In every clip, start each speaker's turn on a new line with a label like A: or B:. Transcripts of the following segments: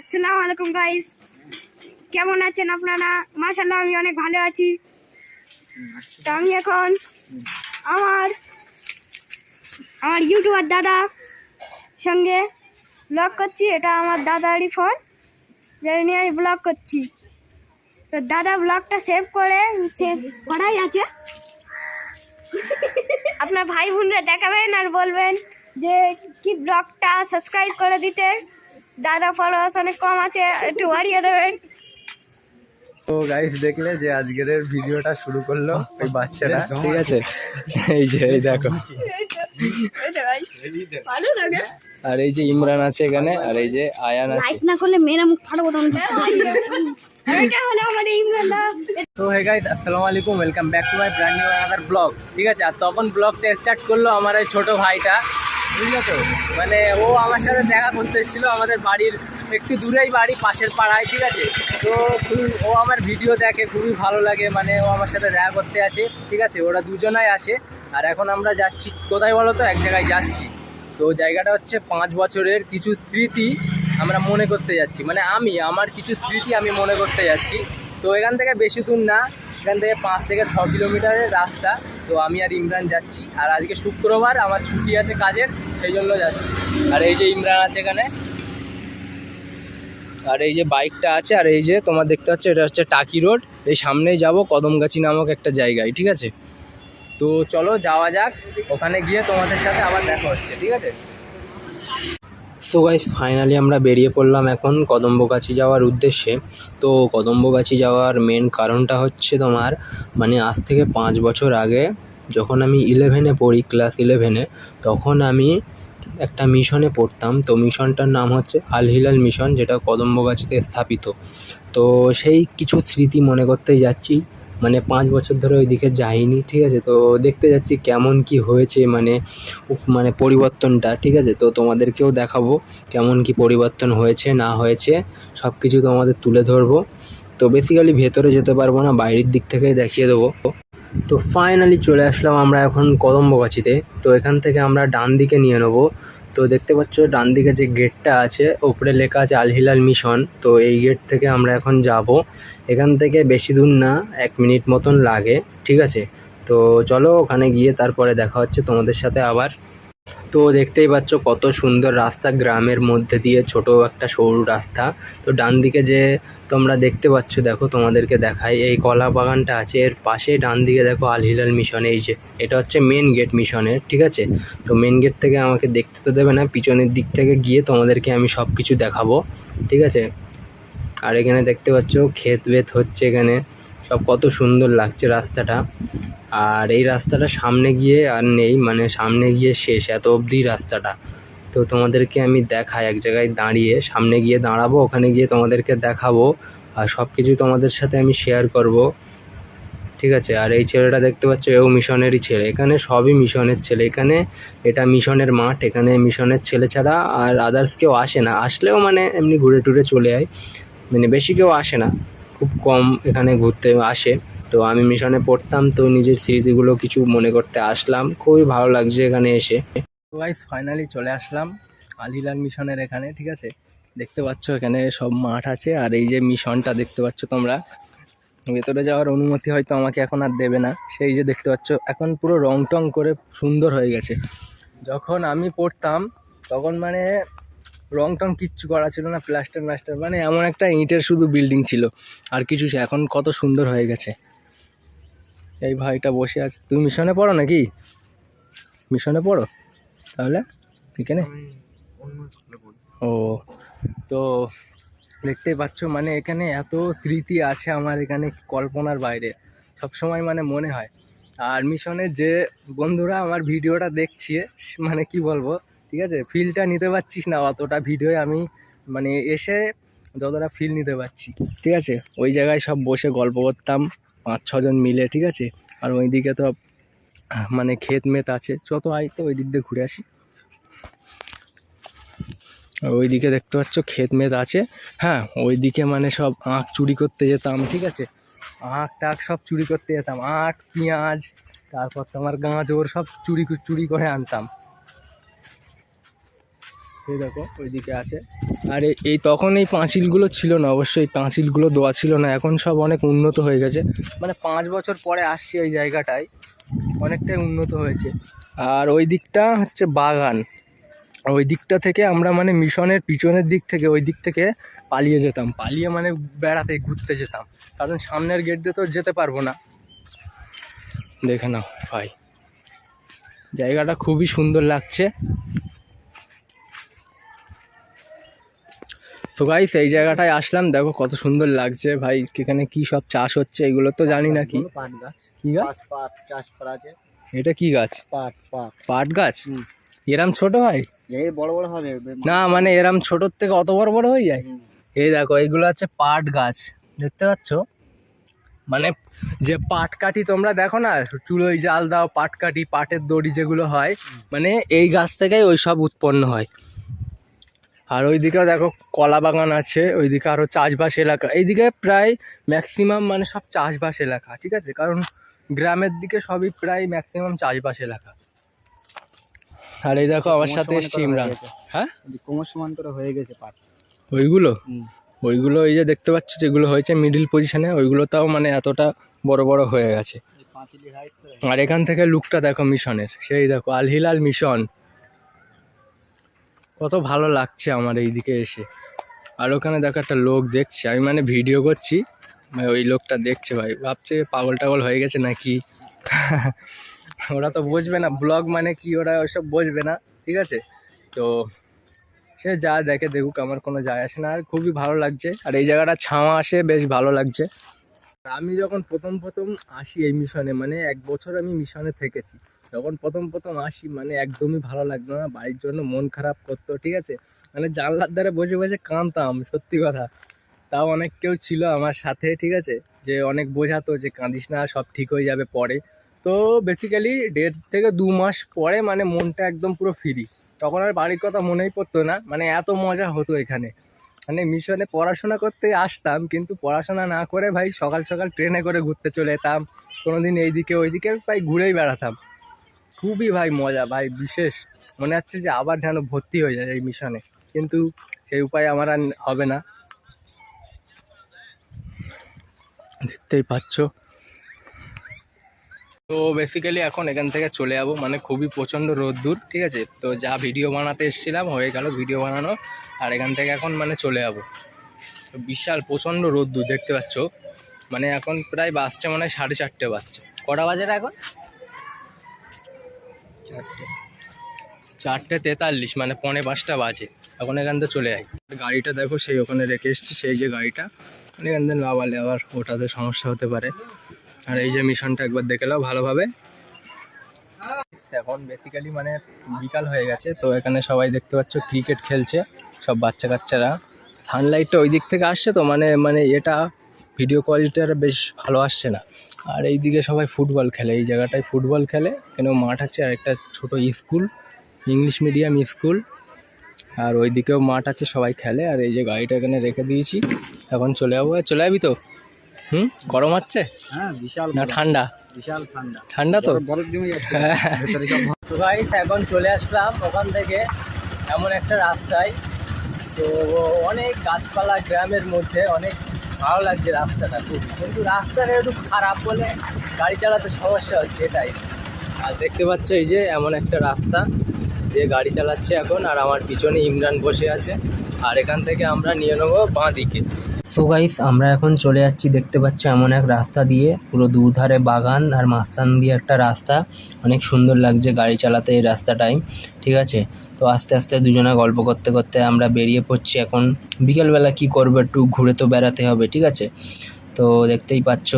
A: আসসালামু আলাইকুম গাইস কেমন আছেন আপনারা? মাশাল্লাহ আমি অনেক ভালো আছি। তো আমি এখন আমার আমার ইউটিউবার দাদা সঙ্গে ব্লগ করছি। এটা আমার দাদারই ফোন যেটা নিয়ে আমি ব্লগ করছি। তো দাদা ব্লগটা সেভ করে সেভ করাই আছে। আপনার ভাই বোনরা দেখাবেন আর বলবেন যে কি ব্লগটা সাবস্ক্রাইব করে দিতে। দাদা ফলোয়ার্স অনেক কম আছে একটু বাড়িয়ে দেবেন।
B: তো গাইস দেখলে যে আজকের ভিডিওটা শুরু করল ওই বাচ্চাটা। ঠিক আছে? এই যে এই দেখো। আর এই যে ইমরান আছে এখানে আর এই যে আয়ান আছে।
A: লাইক না করলে মেয়েরা মুখ ফাটাবো তখন। এটা হলো আমার ইমরান
B: তো হে গাইস আসসালামু আলাইকুম welcome back to my brand new another blog ঠিক আছে? আর তখন ব্লগটা স্টার্ট করল আমার এই ছোট ভাইটা। বুঝলো তো? মানে ও আমার সাথে দেখা করতে এসেছিল, আমাদের বাড়ির একটু দূরেই বাড়ি, পাশের পাড়ায়, ঠিক আছে? তো খুবই, ও আমার ভিডিও দেখে খুবই ভালো লাগে মানে ও আমার সাথে দেখা করতে আসে, ঠিক আছে? ওরা দুজনাই আসে, আর এখন আমরা যাচ্ছি, কোথায় বলো তো? এক জায়গায় যাচ্ছি। তো জায়গাটা হচ্ছে পাঁচ বছরের কিছু স্মৃতি আমরা মনে করতে যাচ্ছি। মানে আমি, আমার কিছু স্মৃতি আমি মনে করতে যাচ্ছি। তো এখান থেকে বেশি দূর না, এখান থেকে পাঁচ থেকে ছ কিলোমিটারের রাস্তা। তো আমি আর ইমরান যাচ্ছি। আর আজকে শুক্রবার আমার ছুটি আছে কাজের, সেই জন্য যাচ্ছি। আর এই যে ইমরান আছে এখানে। আর এই যে বাইকটা আছে, আর এই যে তোমার দেখতে পাচ্ছ, এটা হচ্ছে টাকি রোড। এই সামনেই যাব, কদমগাছি নামক একটা জায়গায়, ঠিক আছে? তো চলো, যাওয়া যাক। ওখানে গিয়ে তোমাদের সাথে আবার দেখা হচ্ছে, ঠিক আছে? তো গাইস ফাইনালি আমরা বেরিয়ে পড়লাম এখন কদম্বগাছি যাওয়ার উদ্দেশ্যে। তো কদম্বগাছি যাওয়ার মেন কারণটা হচ্ছে তোমার মানে আজ থেকে পাঁচ বছর আগে যখন আমি ইলেভেনে পড়ি ক্লাস ইলেভেনে তখন আমি একটা মিশনে পড়তাম। তো মিশনটার নাম হচ্ছে আল হিলাল মিশন যেটা কদম্বগাছিতে স্থাপিত। তো সেই কিছু স্মৃতি মনে করতেই যাচ্ছি। মানে পাঁচ বছর ধরে ওইদিকে যাইনি, ঠিক আছে? তো দেখতে যাচ্ছি কেমন কি হয়েছে মানে মানে পরিবর্তনটা, ঠিক আছে? তো তোমাদেরকেও দেখাবো কেমন কি পরিবর্তন হয়েছে, না হয়েছে সব কিছু তোমাদের তুলে ধরবো। তো বেসিক্যালি ভেতরে যেতে পারব না, বাইরের দিক থেকেই দেখিয়ে দেবো। তো ফাইনালি চলে আসলাম আমরা এখন কদম্বগাছিতে তো এখান থেকে আমরা ডান দিকে নিয়ে নেব। তো দেখতে পাচ্ছ, ডান দিকে যে গেটটা আছে, ওপরে লেখা আছে আল হিলাল মিশন তো এই গেট থেকে আমরা এখন যাব। এখান থেকে বেশি দূর না, এক মিনিট মতন লাগে, ঠিক আছে? তো চলো ওখানে গিয়ে তারপরে দেখা হচ্ছে তোমাদের সাথে আবার। তো দেখতেই পাচ্ছ কত সুন্দর রাস্তা গ্রামের মধ্যে দিয়ে, ছোট একটা সরু রাস্তা। তো ডান দিকে যে তোমরা দেখতে পাচ্ছ, দেখো তোমাদেরকে দেখাই, এই কলা বাগানটা আছে, এর পাশে ডান দিকে দেখো আল হিলাল মিশন এই যে এটা হচ্ছে মেন গেট মিশনের ঠিক আছে? তো মেন গেট থেকে আমাকে দেখতে তো দেবে না, পিছনের দিক থেকে গিয়ে তোমাদেরকে আমি সব কিছু দেখাবো, ঠিক আছে? আর এখানে দেখতে পাচ্ছ ক্ষেত বেত হচ্ছে এখানে। সব কত সুন্দর লাগছে রাস্তাটা। আর এই রাস্তাটা সামনে গিয়ে আর নেই মানে সামনে গিয়ে শেষ এত অবধি রাস্তাটা। তো তোমাদেরকে আমি দেখাই এক জায়গায় দাঁড়িয়ে, সামনে গিয়ে দাঁড়াবো, ওখানে গিয়ে তোমাদেরকে দেখাবো, আর সব কিছু তোমাদের সাথে আমি শেয়ার করব। ঠিক আছে? আর এই ছেলেটা দেখতে পাচ্ছ, এও মিশনেরই ছেলে। এখানে সবই মিশনের ছেলে। এখানে এটা মিশনের মাঠ, এখানে মিশনের ছেলে ছাড়া আর আদার্স কেউ আসে না। আসলেও মানে এমনি ঘুরে টুরে চলে যায় মানে বেশি কেউ আসে না। খুব কম এখানে ঘুরতে আসে। তো আমি মিশনে পড়তাম, তো নিজের স্মৃতিগুলো কিছু মনে করতে আসলাম। খুবই ভালো লাগছে এখানে এসে। তো গাইস ফাইনালি চলে আসলাম আলিলাল মিশনের এখানে, ঠিক আছে? দেখতে পাচ্ছ এখানে সব মাঠ আছে, আর এই যে মিশনটা দেখতে পাচ্ছ তোমরা। ভেতরে যাওয়ার অনুমতি হয়তো আমাকে এখন আর দেবে না। সেই যে দেখতে পাচ্ছ, এখন পুরো রং টং করে সুন্দর হয়ে গেছে। যখন আমি পড়তাম, তখন মানে রং টং কিচ্ছু করা ছিল না প্লাস্টার মাস্টার মানে এমন একটা ইটের শুধু বিল্ডিং ছিল। আর কিছু এখন কত সুন্দর হয়ে গেছে। এই ভাইটা বসে আছে। তুমি মিশনে পড়ো নাকি? মিশনে পড়ো? তাহলে এখানে? ও তো দেখতেই পাচ্ছ মানে এখানে এত স্মৃতি আছে আমার এখানে কল্পনার বাইরে। সব সময় মানে মনে হয়। আর মিশনে যে বন্ধুরা আমার ভিডিওটা দেখছি মানে কি বলব ঠিক আছে? ফিলটা নিতে পারছিস না, অতটা ভিডিওয় আমি মানে এসে যতটা ফিল নিতে পারছি। ঠিক আছে? ওই জায়গায় সব বসে গল্প করতাম, পাঁচ ছজন মিলে, ঠিক আছে? আর ওইদিকে তো মানে ক্ষেত মেত আছে, যত আয় তো ওই দিক দিয়ে ঘুরে আসি। আর ওইদিকে দেখতে পাচ্ছ ক্ষেত মেত আছে। হ্যাঁ ওইদিকে মানে সব আখ চুরি করতে যেতাম, ঠিক আছে? আখ টাক সব চুরি করতে যেতাম, আখ, পেঁয়াজ, তারপর তোমার গাঁজর সব চুরি চুরি করে আনতাম। এই দেখো, ওইদিকে আছে। আর এই তখন এই পাঁচিলগুলো ছিল না, অবশ্যই পাঁচিলগুলো দেওয়া ছিল না, এখন সব অনেক উন্নত হয়ে গেছে। মানে পাঁচ বছর পরে আসছি ওই জায়গাটায়, অনেকটাই উন্নত হয়েছে। আর ওই দিকটা হচ্ছে বাগান। ওই দিকটা থেকে আমরা মানে মিশনের পিছনের দিক থেকে, ওই দিক থেকে পালিয়ে যেতাম। পালিয়ে মানে বেড়াতে, ঘুরতে যেতাম। কারণ সামনের গেট দিয়ে তো যেতে পারব না। দেখে নাও, ভাই। জায়গাটা খুবই সুন্দর লাগছে। তো গাইস এই জায়গাটায় আসলাম। দেখো কত সুন্দর লাগছে ভাই। এখানে কি সব চাষ হচ্ছে এগুলো তো জানি না কি।
C: পাট গাছ।
B: কি গাছ?
C: পাট চাষ করা আছে।
B: এটা কি গাছ?
C: পাট পাট।
B: পাট গাছ। এরম ছোট হয়?
C: এই বড় বড় হবে।
B: না মানে এরম ছোটোর থেকে অত বড় বড় হয়ে যায়? এই দেখো এইগুলো হচ্ছে পাট গাছ। দেখতে পাচ্ছ? মানে যে পাট কাঠি তোমরা দেখো না চুলোয় জাল দাও পাট কাঠি পাটের দড়ি যেগুলো হয় মানে এই গাছ থেকেই ওই সব উৎপন্ন হয়। আর ওইদিকেও দেখো কলা বাগান আছে ওইদিকে আরও চাষবাস এলাকা এইদিকে প্রায় ম্যাক্সিমাম মানে সব চাষবাস এলাকা ঠিক আছে? কারণ গ্রামের দিকে সবই প্রায় ম্যাক্সিমাম চাষবাস এলাকা। আর এই দেখো আমার সাথে এসছি ইমরান
C: হ্যাঁ কোমর সমান করে হয়ে গেছে পাট।
B: ওইগুলো? ওইগুলো এই যে দেখতে পাচ্ছ যেগুলো হয়েছে মিডিল পজিশনে ওইগুলো তাও মানে এতটা বড় বড় হয়ে গেছে। আর এখান থেকে লুকটা দেখো মিশনের সেই দেখো আলহিলাল মিশন। কত ভালো লাগছে আমার এইদিকে এসে। আর ওখানে দেখো একটা লোক দেখছে, আমি মানে ভিডিও করছি ওই লোকটা দেখছে ভাই, ভাবছে পাগল টাগল হয়ে গেছে নাকি? ওরা তো বুঝবে না, ব্লগ মানে কি ওরা ওসব বুঝবে না, ঠিক আছে? তো সে যা দেখে দেখুক, আমার কোনো যায় আসে না। আর খুবই ভালো লাগছে, আর এই জায়গাটা ছাওয়া আসে, বেশ ভালো লাগছে। আমি যখন প্রথম প্রথম আসি এই মিশনে মানে এক বছর আমি মিশনে থেকেছি, যখন প্রথম প্রথম আসি মানে একদমই ভালো লাগতো না, বাড়ির জন্য মন খারাপ করতো, ঠিক আছে? মানে জানলার ধারে বসে বসে কাঁদতাম, সত্যি কথা। তাও অনেক কেউ ছিল আমার সাথে, ঠিক আছে? যে অনেক বোঝাতো যে কাঁদিস না, সব ঠিক হয়ে যাবে পরে। তো বেসিক্যালি দেড় থেকে দু মাস পরে মানে মনটা একদম পুরো ফ্রি তখন আর বাড়ির কথা মনেই পড়তো না মানে এত মজা হতো এখানে। মানে মিশনে পড়াশোনা করতে আসতাম, কিন্তু পড়াশোনা না করে ভাই সকাল সকাল ট্রেনে করে ঘুরতে চলে যেতাম। কোনো কোনোদিন এইদিকে ওইদিকে ভাই ঘুরেই বেড়াতাম। খুবই ভাই মজা, ভাই বিশেষ মনে হচ্ছে যে আবার যেন ভর্তি হয়ে যায় এই মিশনে। কিন্তু সেই উপায় আমার আর হবে না। দেখতেই পাচ্ছ। তো বেসিক্যালি এখন এখান থেকে চলে যাব। মানে খুবই প্রচণ্ড রোদ্দুর, ঠিক আছে? তো যা ভিডিও বানাতে এসেছিলাম, হয়ে গেল ভিডিও বানানো। আর এখান থেকে এখন মানে চলে যাব। বিশাল প্রচণ্ড রোদ্দুর, দেখতে পাচ্ছ? মানে এখন প্রায় বাজছে মানে সাড়ে চারটে বাজছে। কটা বাজে এখন?
C: চারটে।
B: চারটে তেতাল্লিশ মানে পৌনে পাঁচটা বাজে। এখন এখান থেকে চলে যাই। গাড়িটা দেখো, সেই ওখানে রেখে এসছি, সেই যে গাড়িটা। মানে এখান থেকে নামালে আবার ওটাতে সমস্যা হতে পারে। আর এই যে মিশনটা একবার দেখে নাও ভালোভাবে। এখন বেসিক্যালি মানে বিকাল হয়ে গেছে, তো এখানে সবাই দেখতে পাচ্ছ ক্রিকেট খেলছে, সব বাচ্চা কাচ্চারা। সানলাইটটা ওই দিক থেকে আসছে তো মানে মানে এটা ভিডিও কোয়ালিটিটা বেশ ভালো আসছে না। আর এই দিকে সবাই ফুটবল খেলে, এই জায়গাটায় ফুটবল খেলে এখানেও মাঠ আছে আর একটা ছোটো স্কুল ইংলিশ মিডিয়াম স্কুল আর ওইদিকেও মাঠ আছে, সবাই খেলে। আর এই যে গাড়িটা এখানে রেখে দিয়েছি। এখন চলে যাব। চলে যাবি তো? হুম? গরম হচ্ছে?
C: হ্যাঁ বিশাল
B: না ঠান্ডা?
C: বিশাল ঠান্ডা।
B: ঠান্ডা তো?
C: বরফ- জমে যাচ্ছে
B: তো গাইস এখন চলে আসলাম ওখান থেকে এমন একটা রাস্তায়। তো অনেক গাছপালা গ্রামের মধ্যে অনেক ভালো লাগছে রাস্তাটা খুব। কিন্তু রাস্তাটা একটু খারাপ বলে গাড়ি চালাতে সমস্যা হচ্ছে এটাই। আর দেখতে পাচ্ছ এই যে এমন একটা রাস্তা দিয়ে গাড়ি চালাচ্ছে এখন। আর আমার পিছনে ইমরান বসে আছে। আর এখান থেকে আমরা নিয়ে নেব বাঁ দিকে সো গাইস আমরা এখন চলে যাচ্ছি, দেখতে পাচ্ছি এমন এক রাস্তা দিয়ে। পুরো দুধারে বাগান আর মাঝখান দিয়ে একটা রাস্তা। অনেক সুন্দর লাগছে গাড়ি চালাতে এই রাস্তাটাই ঠিক আছে? তো আস্তে আস্তে দুজনে গল্প করতে করতে আমরা বেরিয়ে পড়ছি এখন। বিকেলবেলা কি করব, একটু ঘুরে তো বেড়াতে হবে, ঠিক আছে? তো দেখতেই পাচ্ছ।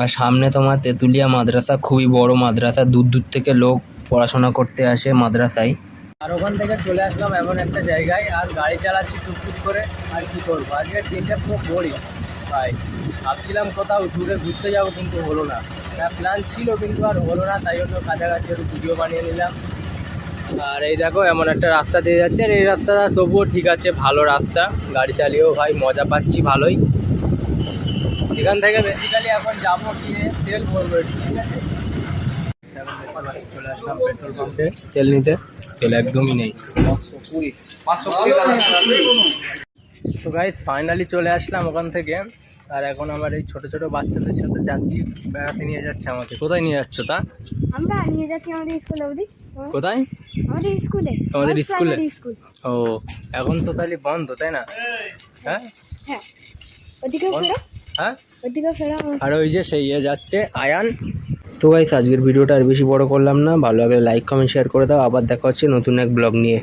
B: আর সামনে তোমার তেঁতুলিয়া মাদ্রাসা, খুবই বড় মাদ্রাসা। দূর দূর থেকে লোক পড়াশোনা করতে আসে মাদ্রাসায়। আর ওখান থেকে চলে আসলাম এমন একটা জায়গায়, আর গাড়ি চালাচ্ছি টুকটুক করে, আর কি করব? আজকে দিনটা পুরো বোরিং ভাই। ভাবছিলাম কোথাও দূরে ঘুরতে যাব, কিন্তু হলো না। হ্যাঁ প্ল্যান ছিল, কিন্তু আর হলো না, তাই জন্য কাছাকাছি একটু ভিডিও বানিয়ে নিলাম। আর এই দেখো, এমন একটা রাস্তা দিয়ে যাচ্ছে, আর এই রাস্তাটা তবুও ঠিক আছে, ভালো রাস্তা। গাড়ি চালিয়েও ভাই মজা পাচ্ছি, ভালোই। এখান থেকে বেসিক্যালি এখন যাব গিয়ে, তেল ভরবো ঠিক আছে এখন দেখতে পাচ্ছি চলে আসলাম পেট্রোল পাম্পে তেল নিতে। তেল একদমই নেই। তো গাইজ ফাইনালি চলে আসলাম ওখান থেকে। আর এখন আমার এই ছোট ছোট বাচ্চাদের সাথে যাচ্ছি। বেড়াতে নিয়ে যাচ্ছে আমাকে। কোথায় নিয়ে যাচ্ছ তা?
A: আমরা নিয়ে যাচ্ছি আমাদের স্কুলে অবধি
B: কোথায়?
A: আমাদের স্কুলে।
B: আমাদের স্কুলে? ও এখন তো তাহলে বন্ধ তাই না? হ্যাঁ?
A: হ্যাঁ। ওদিকে।
B: হ্যাঁ?
A: ওদিকে ফেরো।
B: আর ওই যে সেই ইয়ে যাচ্ছে আয়ান। তো গাইস আজকের ভিডিওটা আর বেশি বড় করলাম না। ভালোভাবে লাইক কমেন্ট শেয়ার করে দাও। আবার দেখা হচ্ছে নতুন এক ব্লগ নিয়ে।